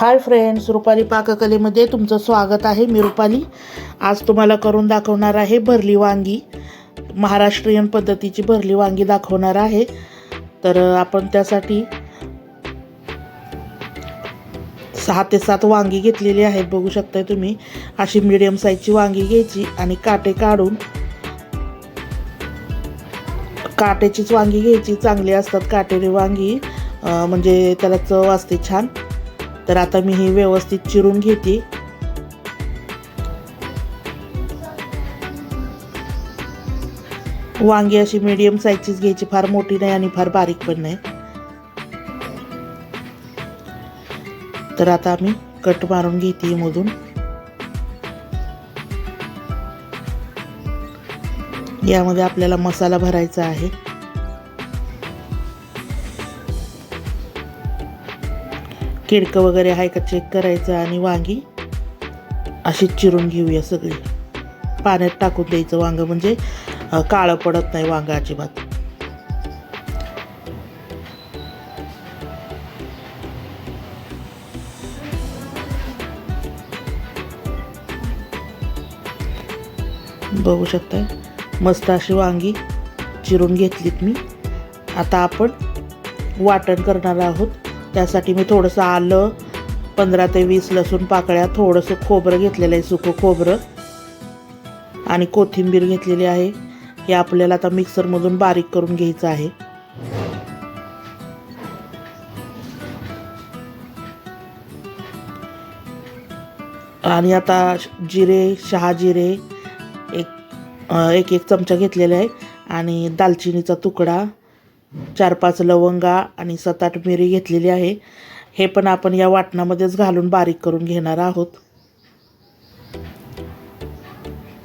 Hi friends Rupali पाककलेमध्ये तुमचं स्वागत आहे. मी रुपाली. आज तुम्हाला करून दाखवणार आहे भरली वांगी. महाराष्ट्रीयन पद्धतीची भरली वांगी दाखवणार आहे. तर आपण त्यासाठी सहा ते सात वांगी घेतलेली आहेत बघू शकताय तुम्ही. अशी मिडियम साईजची वांगी घ्यायची आणि काटे काढून काट्याचीच वांगी घ्यायची. चांगली असतात काटेरी वांगी. म्हणजे त्याला चव असते छान. तर आता मी हे व्यवस्थित चिरून घेते. वांगी अशी मीडियम साईजचीच घ्यायची फार मोठी नाही आणि फार बारीक पण नाही. तर आता आम्ही कट मारून घेते मधून. यामध्ये आपल्याला मसाला भरायचा आहे. किडकं वगैरे आहे का चेक करायचं आणि वांगी? अशी चिरून घेऊया सगळी. पाण्यात टाकून द्यायचं वांगं म्हणजे काळं पडत नाही वांगं अजिबात. बघू शकताय? मस्त अशी वांगी चिरून घेतलीत मी. आता आपण वाटण करणार आहोत. त्यासाठी मी थोडंसं आलं. पंधरा ते वीस लसूण पाकळ्या थोडंसं खोबरं घेतलेलं आहे सुकं खोबरं. आणि कोथिंबीर घेतलेली आहे. हे आपल्याला आता मिक्सरमधून बारीक करून घ्यायचं आहे. आणि आता जिरे शहा जिरे एक एक एक चमचा घेतलेला आहे. आणि दालचिनीचा तुकडा. चार पाच लवंगा आणि सात आठ मिरी घेतलेली आहे. हे पण आपण या वाटणामध्येच घालून बारीक करून घेणार आहोत.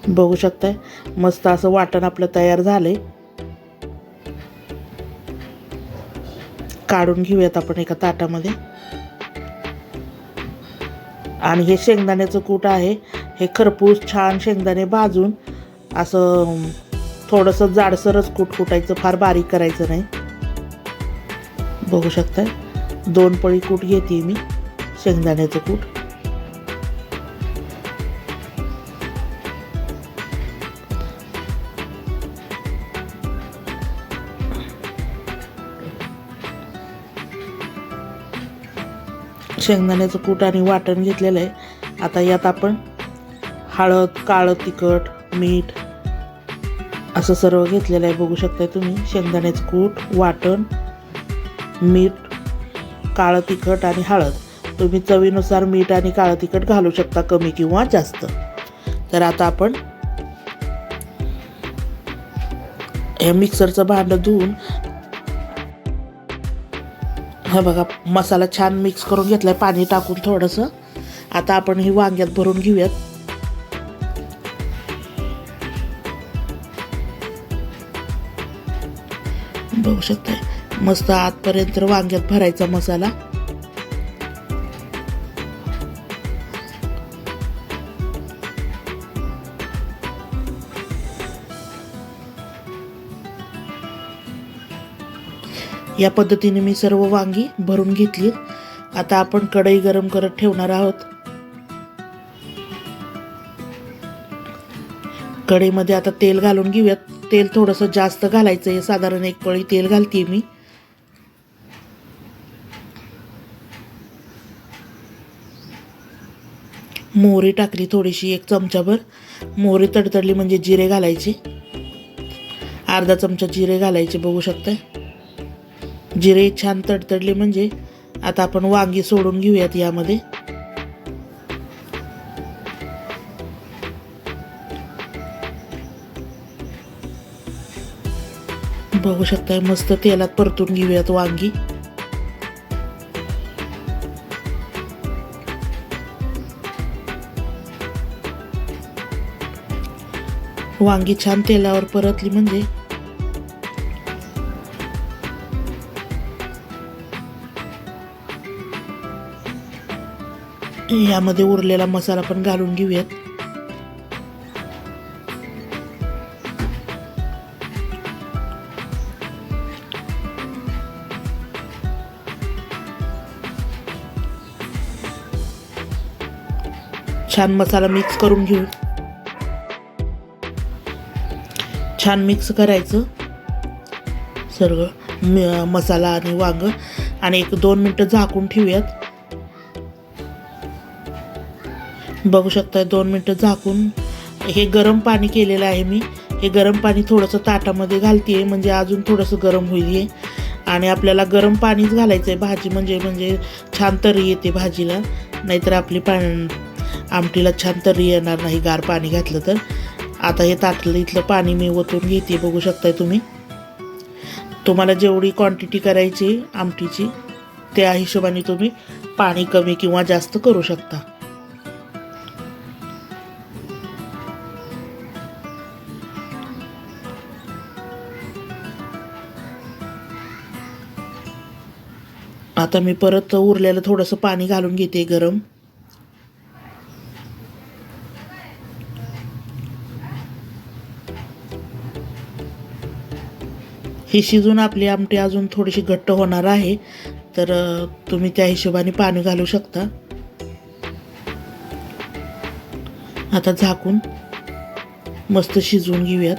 बघू शकताय मस्त असं वाटण आपलं तयार झालंय. काढून घेऊयात आपण एका ताटामध्ये. आणि हे शेंगदाण्याचं कूट आहे. हे खरपूस छान शेंगदाणे भाजून असं थोडंसं जाडसरच कूट कुटायचं फार बारीक करायचं नाही. बघू शकताय दोन पळी कूट घेते मी शेंगदाण्याचं कूट. शेंगदाण्याचं कूट आणि वाटण घेतलेलं आहे. आता यात आपण हळद काळं तिखट मीठ असं सर्व घेतलेलं आहे. बघू शकताय तुम्ही शेंगदाण्याचं कूट वाटण. मीठ काळं तिखट आणि हळद. तुम्ही चवीनुसार मीठ आणि काळं तिखट घालू शकता कमी किंवा जास्त. तर आता आपण हे मिक्सरचं भांडं धुवून हा बघा मसाला छान मिक्स करून घेतलाय पाणी टाकून थोडंसं. आता आपण ही वांग्यात भरून घेऊयात. बघू शकताय. मस्त आतपर्यंत वांग्यात भरायचा मसाला. या पद्धतीने मी सर्व वांगी भरून घेतली. आता आपण कढई गरम करत ठेवणार आहोत. कढईमध्ये आता तेल घालून घेऊयात. तेल थोडंसं जास्त घालायचं आहे. साधारण एक पळी तेल घालते मी. मोहरी टाकली थोडीशी एक चमचाभर. मोहरी तडतडली म्हणजे जिरे घालायचे. अर्धा चमचा जिरे घालायचे बघू शकताय. जिरे छान तडतडले म्हणजे आता आपण वांगी सोडून घेऊयात यामध्ये. बघू शकताय मस्त तेलात परतून घेऊयात वांगी. वांगी छान तेलावर परतली म्हणजे. यामध्ये उरलेला मसाला पण घालून घेऊयात. छान मसाला मिक्स करून घेऊ. छान मिक्स करायचं. सर्व म- मसाला आणि वांग. आणि एक दोन मिनटं झाकून ठेवूयात. बघू शकता दोन मिनटं झाकून. हे गरम पाणी केलेलं आहे मी. हे गरम पाणी थोडंसं ताटामध्ये घालते म्हणजे अजून थोडंसं गरम होईल हे. आणि आपल्याला गरम पाणीच घालायचं आहे भाजी म्हणजे म्हणजे छान तरी येते भाजीला. नाहीतर आपली पा आमटीला छान तरी येणार नाही गार पाणी घातलं तर. आता हे ताटलं इथलं पाणी मी ओतून घेते बघू शकताय तुम्ही. तुम्हाला जेवढी क्वांटिटी करायची आमटीची त्या हिशोबाने तुम्ही पाणी कमी किंवा जास्त करू शकता. आता मी परत उरलेलं थोडंसं पाणी घालून घेते गरम. ही शिजून आपली आमटी अजून थोडीशी घट्ट होणार आहे. तर तुम्ही त्या हिशोबाने पाणी घालू शकता. आता झाकून मस्त शिजवून घेऊयात.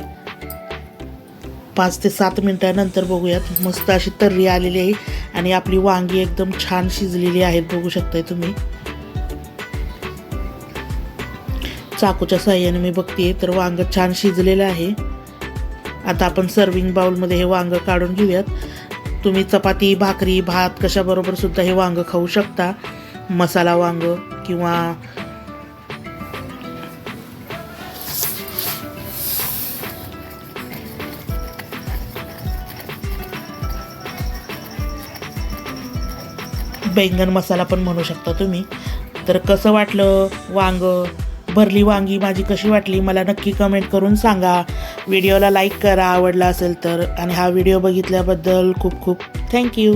पाच ते सात मिनिटानंतर बघूयात. मस्त अशी तर्री आलेली आहे आणि आपली वांगी एकदम छान शिजलेली आहेत बघू शकताय तुम्ही. चाकूच्या साह्याने मी बघते तर वांग छान शिजलेलं आहे. आता आपण सर्विंग बाउलमध्ये हे वांग काढून घेऊयात. तुम्ही चपाती भाकरी भात कशाबरोबर सुद्धा हे वांग खाऊ शकता. मसाला वांग किंवा बैंगन मसाला पण म्हणू शकता तुम्ही. तर कसं वाटलं वांग? भरली वांगी माझी कशी वाटली मला नक्की कमेंट करून सांगा. व्हिडिओला लाईक करा आवडला असेल तर. आणि हा व्हिडिओ बघितल्याबद्दल खूप खूप थँक्यू